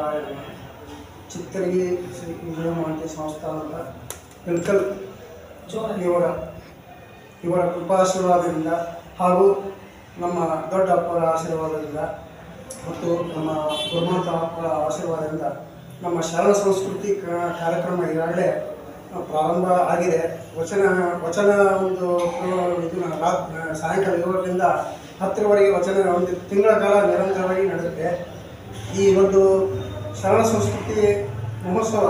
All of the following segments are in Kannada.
ಗುರು ಸಂಸ್ಥಾನದ. ಚಿತ್ತರಿಗೆ ಶ್ರೀ ವಿಜಯಮಾಂತಿ ಇವರ ಇವರ ಕೃಪಾಶೀರ್ವಾದದಿಂದ ಹಾಗೂ ನಮ್ಮ ದೊಡ್ಡಪ್ಪರ ಆಶೀರ್ವಾದದಿಂದ ಮತ್ತು ನಮ್ಮ ಗುರುಮಂತ ಆಶೀರ್ವಾದದಿಂದ ನಮ್ಮ ಶಾಲಾ ಸಂಸ್ಕೃತಿ ಕಾರ್ಯಕ್ರಮ ಈಗಾಗಲೇ ಪ್ರಾರಂಭ ಆಗಿದೆ ವಚನ ವಚನ ಒಂದು ಇದನ್ನ ರಾತ್ ಸಾಯಂಕಾಲ ಏಳರಿಂದ ಹತ್ತರವರೆಗೆ ವಚನ ಒಂದು ತಿಂಗಳ ಕಾಲ ನಿರಂತರವಾಗಿ ನಡೆಯುತ್ತೆ ಈ ಒಂದು ಶರಣ ಸಂಸ್ಕೃತಿ ಮಹೋತ್ಸವ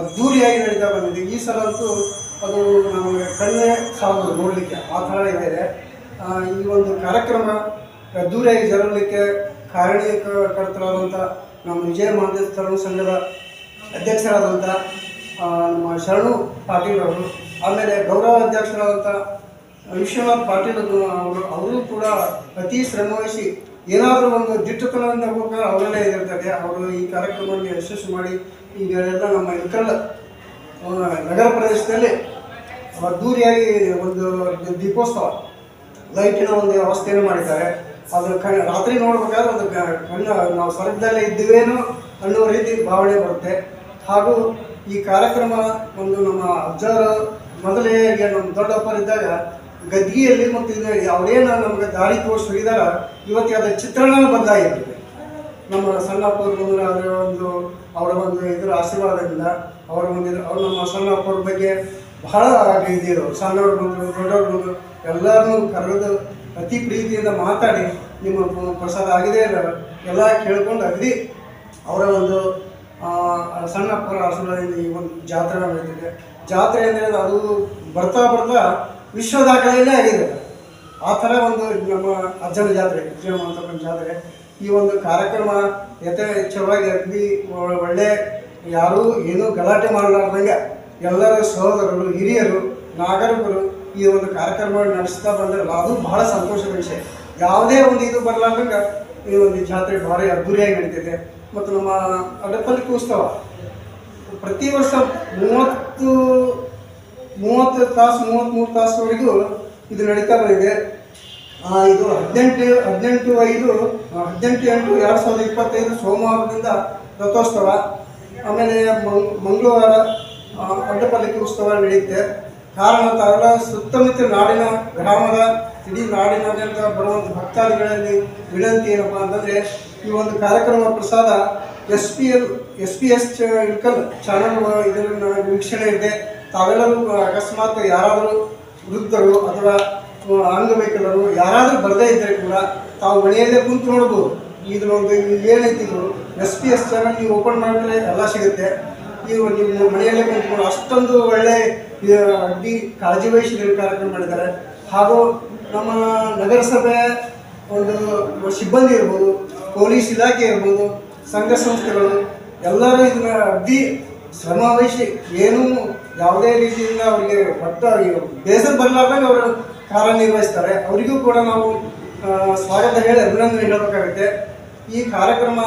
ಅದ್ಧೂರಿಯಾಗಿ ನಡೀತಾ ಬಂದಿದೆ. ಈ ಸಲ ಅಂತೂ ಅದು ನಮಗೆ ಕಣ್ಣೇ ಸಾಲದು ನೋಡಲಿಕ್ಕೆ, ಆ ಥರ ಇದೆ. ಈ ಒಂದು ಕಾರ್ಯಕ್ರಮ ಅದ್ಧೂರಿಯಾಗಿ ಜರಗಲಿಕ್ಕೆ ಕಾರಣೀಕರ್ತರಾದಂಥ ನಮ್ಮ ವಿಜಯ ಮಹಾದೇವ ತರುಣ ಸಂಘದ ಅಧ್ಯಕ್ಷರಾದಂಥ ನಮ್ಮ ಶರಣು ಪಾಟೀಲ್ ಅವರು, ಆಮೇಲೆ ಗೌರವ ಅಧ್ಯಕ್ಷರಾದಂಥ ವಿಶ್ವನಾಥ್ ಪಾಟೀಲ್ ಅವರು ಅವರು ಕೂಡ ಅತಿ ಶ್ರಮವಹಿಸಿ ಏನಾದರೂ ಒಂದು ದಿಟ್ಟತನದಿಂದ ಹೋಗ್ತಾರೆ ಅವರಲ್ಲೇ ಇದಿರ್ತದೆ ಅವರು ಈ ಕಾರ್ಯಕ್ರಮವನ್ನು ಯಶಸ್ಸು ಮಾಡಿ ಈಗ ಎಲ್ಲ ನಮ್ಮ ಇಕ್ಕಲ್ಲ ನಗರ ಪ್ರದೇಶದಲ್ಲಿ ಅದ್ದೂರಿಯಾಗಿ ಒಂದು ದೀಪೋತ್ಸವ, ಲೈಟಿನ ಒಂದು ವ್ಯವಸ್ಥೆಯನ್ನು ಮಾಡಿದ್ದಾರೆ. ಅದು ಕಣ್ಣು ರಾತ್ರಿ ನೋಡ್ಬೇಕಾದ್ರೆ ಅದು ಕಣ್ಣು, ನಾವು ಸ್ವರ್ಗದಲ್ಲೇ ಇದ್ದೀವೇನೋ ಅನ್ನೋ ರೀತಿ ಭಾವನೆ ಬರುತ್ತೆ. ಹಾಗೂ ಈ ಕಾರ್ಯಕ್ರಮ ಒಂದು ನಮ್ಮ ಅಜ್ಜರ ಮೊದಲೇ ನಮ್ಮ ದೊಡ್ಡಪ್ಪರಿದ್ದಾಗ ಗದ್ಗಿಯಲ್ಲಿ ಮತ್ತು ಇದು ಅವರೇನು ನಮಗೆ ದಾರಿ ತೋರಿಸಿ ಹೋಗಿದಾರ ಇವತ್ತಿಗೆ ಅದರ ಚಿತ್ರಣ ಬದಲಾಗಿರ್ತದೆ ನಮ್ಮ ಸಣ್ಣ ಬಂದ್ರೆ ಅದರ ಒಂದು ಅವರ ಒಂದು ಇದರ ಆಶೀರ್ವಾದದಿಂದ ಅವರ ಒಂದು ಅವ್ರು ನಮ್ಮ ಸಣ್ಣಪ್ಪವ್ರ ಬಗ್ಗೆ ಬಹಳ ಇದಿದ್ರು ಸಣ್ಣವ್ರು ಬಂದರು, ದೊಡ್ಡವ್ರು ಬಂದರು, ಎಲ್ಲರನ್ನೂ ಕರೆದು ಅತಿ ಪ್ರೀತಿಯಿಂದ ಮಾತಾಡಿ ನಿಮ್ಮ ಪ್ರಸಾದ ಆಗಿದೆ ಎಲ್ಲ ಕೇಳ್ಕೊಂಡು ಅಗದಿ ಅವರ ಒಂದು ಸಣ್ಣ ಸಣ್ಣಪ್ಪರ ಆಶೀರ್ವಾದದಿಂದ ಈ ಒಂದು ಜಾತ್ರೆ ನಡೀತಿದೆ ಜಾತ್ರೆ ಅಂದರೆ ಅದು ಬರ್ತಾ ಬರ್ತಾ ವಿಶ್ವ ದಾಖಲೆಯಲ್ಲೇ ಆಗಿದೆ ಆ ಥರ ಒಂದು ನಮ್ಮ ಅಜ್ಜನ ಜಾತ್ರೆ ಅಂತಕ್ಕಂಥ ಜಾತ್ರೆ, ಈ ಒಂದು ಕಾರ್ಯಕ್ರಮ ಯಥೇಚ್ಛವಾಗಿ ಅಗ್ನಿ ಒಳ್ಳೆ ಯಾರೂ ಏನೂ ಗಲಾಟೆ ಮಾಡಲಾರ್ದಂಗೆ ಎಲ್ಲರ ಸಹೋದರರು, ಹಿರಿಯರು, ನಾಗರಿಕರು ಈ ಒಂದು ಕಾರ್ಯಕ್ರಮ ನಡೆಸ್ತಾ ಬಂದಿರಲ್ಲ ಅದು ಬಹಳ ಸಂತೋಷದ ವಿಷಯ. ಯಾವುದೇ ಒಂದು ಇದು ಬರಲಾರ್ದಂಗ ಈ ಒಂದು ಜಾತ್ರೆ ಭಾರಿ ಅದ್ದೂರಿಯಾಗಿ ನಡೀತಿದೆ ಮತ್ತು ನಮ್ಮ ಅಡಪಲ್ಲಿ ಉತ್ಸವ ಪ್ರತಿ ವರ್ಷ ಮೂವತ್ತು ಮೂವತ್ತು ತಾಸು ಮೂವತ್ತ್ಮೂರು ತಾಸುವರೆಗೂ ಇದು ನಡೀತಾ ಬಂದಿದೆ. ಇದು ಹದಿನೆಂಟು ಹದಿನೆಂಟು ಐದು ಹದಿನೆಂಟು ಎಂಟು ಎರಡು ಸಾವಿರದ ಇಪ್ಪತ್ತೈದು ಸೋಮವಾರದಿಂದ ರಥೋತ್ಸವ. ಆಮೇಲೆ ಮಂಗಳವಾರ ಅಡ್ಡಪಲ್ಲಿಕ ಉತ್ಸವ ನಡೆಯುತ್ತೆ. ಕಾರಣ ತಾವೆಲ್ಲ ಸುತ್ತಮುತ್ತ ನಾಡಿನ ಗ್ರಾಮದ, ಇಡೀ ನಾಡಿನಾದ್ಯಂತ ಬರುವಂಥ ಭಕ್ತಾದಿಗಳಲ್ಲಿ ವಿನಂತಿ ಏನಪ್ಪ ಅಂತಂದರೆ, ಈ ಒಂದು ಕಾರ್ಯಕ್ರಮ ಪ್ರಸಾದ S P L, S P S Ilkal channel ಇದನ್ನು ವೀಕ್ಷಣೆ ಇದೆ. ತಾವೆಲ್ಲರೂ ಅಕಸ್ಮಾತ್ ಯಾರಾದರೂ ವೃದ್ಧರು ಅಥವಾ ಅಂಗವೈಕಲರು ಯಾರಾದರೂ ಬರದೇ ಇದ್ದರೆ ಕೂಡ ತಾವು ಮನೆಯಲ್ಲೇ ಕುಂತು ನೋಡ್ಬೋದು. ಇದನ್ನೊಂದು ಏನೈತಿ ಇದು? ಎಸ್ ಪಿ ಎಸ್ ಚಾನಲ್ ನೀವು ಓಪನ್ ಮಾಡಿದ್ರೆ ಎಲ್ಲ ಸಿಗುತ್ತೆ. ನೀವು ನಿಮ್ಮ ಮನೆಯಲ್ಲೇ ಕುಂತ್ಕೊಂಡು ಅಷ್ಟೊಂದು ಒಳ್ಳೆ ಅಡ್ಡಿ, ಕಾಳಜಿ ವಹಿಸಿ ಕಾರ್ಯಕ್ರಮ ಮಾಡಿದ್ದಾರೆ. ಹಾಗೂ ನಮ್ಮ ನಗರಸಭೆ ಒಂದು ಸಿಬ್ಬಂದಿ ಇರ್ಬೋದು, ಪೊಲೀಸ್ ಇಲಾಖೆ ಇರ್ಬೋದು, ಸಂಘ ಸಂಸ್ಥೆಗಳು ಎಲ್ಲರೂ ಇದನ್ನ ಅಡ್ಡಿ, ಶ್ರಮ ವಹಿಸಿ ಏನೂ ಯಾವುದೇ ರೀತಿಯಿಂದ ಅವರಿಗೆ ಒಟ್ಟ ಬೇಸರ ಬರಲಾರ್ದಾಗ ಅವರು ಕಾರ್ಯನಿರ್ವಹಿಸ್ತಾರೆ. ಅವರಿಗೂ ಕೂಡ ನಾವು ಸ್ವಾಗತ ಹೇಳಿ ಅಭಿನಂದನೆ ಹೇಳಬೇಕಾಗುತ್ತೆ. ಈ ಕಾರ್ಯಕ್ರಮ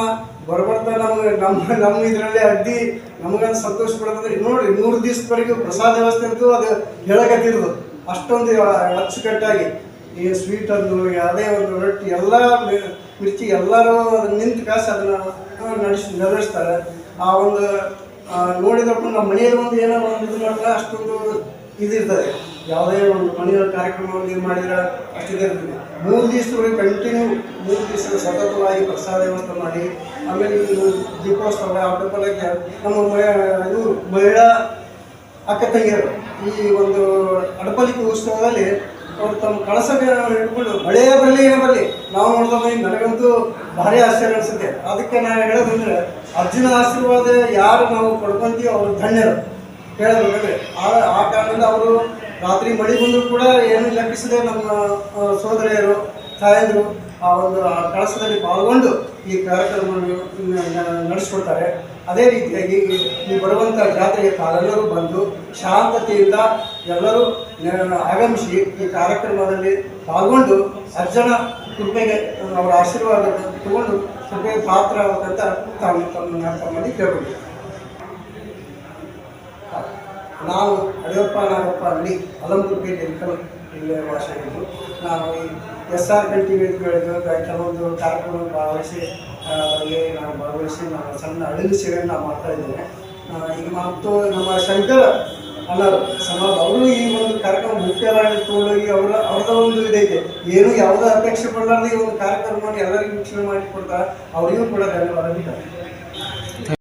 ಬರ್ಬರ್ತಾ ನಮ್ಗೆ ನಮ್ಮ ನಮ್ಮ ಇದರಲ್ಲಿ ಅಡ್ಡಿ ನಮಗಂತ ಸಂತೋಷ ಪಡೋದಂದ್ರೆ ನೋಡ್ರಿ, ಮೂರು ದಿವಸದವರೆಗೂ ಪ್ರಸಾದ ವ್ಯವಸ್ಥೆ ಅಂತೂ ಅದು ಹೇಳಕತ್ತಿರೋದು. ಅಷ್ಟೊಂದು ಅಚ್ಚುಕಟ್ಟಾಗಿ ಈ ಸ್ವೀಟ್ ಅಂದು ಯಾವುದೇ ಒಂದು ರೊಟ್ಟಿ, ಎಲ್ಲ ಮಿರ್ಚಿ ಎಲ್ಲರೂ ನಿಂತು ಕಾಸು ಅದನ್ನು ನಡೆಸಿ, ನೆರವೇರಿಸ್ತಾರೆ. ಆ ಒಂದು ನೋಡಿದಪ್ಪ ನಮ್ಮ ಮನೆಯಲ್ಲಿ ಒಂದು ಏನೋ ಒಂದು ಇದು ಮಾಡಿದ್ರೆ ಅಷ್ಟೊಂದು ಇದಿರ್ತದೆ ಯಾವುದೇ ಒಂದು ಮನೆಯ ಕಾರ್ಯಕ್ರಮವನ್ನು ಇದು ಮಾಡಿದ್ರೆ ಅಷ್ಟಿದೆ ಇರ್ತದೆ ಮೂರು ದಿವಸದವರೆಗೆ ಕಂಟಿನ್ಯೂ ಮೂರು ದಿವಸ ಸತತವಾಗಿ ಪ್ರಸಾದ ವ್ಯವಸ್ಥೆ ಮಾಡಿ, ಆಮೇಲೆ ದೀಪೋತ್ಸವ ಹಬ್ಬಕ್ಕೆ ನಮ್ಮ ಇದು ಮಹಿಳಾ ಅಕ್ಕ ತಂಗಿಯರು ಈ ಒಂದು ಅಡಪಲಿಕೆ ಉತ್ಸವದಲ್ಲಿ ಅವರು ತಮ್ಮ ಕಳಸಕ್ಕೆ ಹಿಡ್ಕೊಂಡು ಹಳೆಯ ಬರಲಿ ಏನೋ ಬರಲಿ ನಾವು ನೋಡಿದಾಗ ನನಗಂತೂ ಭಾರಿ ಆಶ್ಚರ್ಯ ಅನಿಸುತ್ತೆ. ಅದಕ್ಕೆ ನಾನು ಹೇಳೋದಂದ್ರೆ ಅರ್ಜುನ ಆಶೀರ್ವಾದ ಯಾರು ನಾವು ಪಡ್ಕೊಂತೀವಿ ಅವರು ಧನ್ಯರು. ಹೇಳಬೇಕಂದ್ರೆ ಆ ಆ ಕಾರಣದಿಂದ ಅವರು ರಾತ್ರಿ ಮಳೆ ಬಂದರೂ ಕೂಡ ಏನು ಲೆಕ್ಕಿಸದೆ ನಮ್ಮ ಸೋದರಿಯರು, ತಾಯಂದರು ಆ ಒಂದು ಕಳಸದಲ್ಲಿ ಪಾಲ್ಗೊಂಡು ಈ ಕಾರ್ಯಕ್ರಮವನ್ನು ನಡೆಸ್ಕೊಡ್ತಾರೆ. ಅದೇ ರೀತಿಯಾಗಿ ಈ- ಬರುವಂಥ ಜಾತ್ರೆಗೆ ತಾವೆಲ್ಲರೂ ಬಂದು ಶಾಂತತೆಯಿಂದ ಎಲ್ಲರೂ ಆಗಮಿಸಿ ಈ ಕಾರ್ಯಕ್ರಮದಲ್ಲಿ ಪಾಲ್ಗೊಂಡು ಅಜ್ಜನ ಕೃಪೆಗೆ ಅವರ ಆಶೀರ್ವಾದ ತಗೊಂಡು ಕೃಪೆಗೆ ಪಾತ್ರ ಆಗುತ್ತಂತ ತಮ್ಮ ತಮ್ಮ ತಮ್ಮಲ್ಲಿ ಕೇಳ್ಬೋದು ನಾವು ಅಡಿಯಪ್ಪ ನಾಗಪ್ಪ ಅಲ್ಲಿ ಅಲಂಪುರ ಪೇಟೆ ಇಲ್ಲೇ ನಾವು ನಾನು ಈ ಎಸ್ ಆರ್ ಕಲ್ಟಿವೇಟ್ಗಳಿದ್ದು ಕೆಲವೊಂದು ಕಾರ್ಯಕ್ರಮ ಭಾಗವಹಿಸಿ ಅದರಲ್ಲಿ ನಾನು ಭಾಗವಹಿಸಿ ನಾನು ಸಣ್ಣ ಅಡಿಲು ಸೇವೆಯನ್ನು ಮಾಡ್ತಾ ಇದ್ದೇನೆ. ಈಗ ಮತ್ತು ನಮ್ಮ ಶಂಕರ ಅಲ್ಲರು, ಸಮಾಜ, ಅವರು ಈ ಒಂದು ಕಾರ್ಯಕ್ರಮ ಮುಖ್ಯವಾಗಿ ತಗೊಂಡೋಗಿ ಅವರ, ಅವ್ರದ ಒಂದು ಇದೈತೆ ಏನು ಯಾವುದೇ ಅಪೇಕ್ಷೆ ಪಡಲಾರ್ದು ಈ ಒಂದು ಕಾರ್ಯಕ್ರಮವನ್ನು ಎಲ್ಲರಿಗೂ ವೀಕ್ಷಣೆ ಮಾಡಿ ಕೊಡ್ತಾರೆ ಅವರಿಗೂ ಕೂಡ ಧನ್ಯವಾದ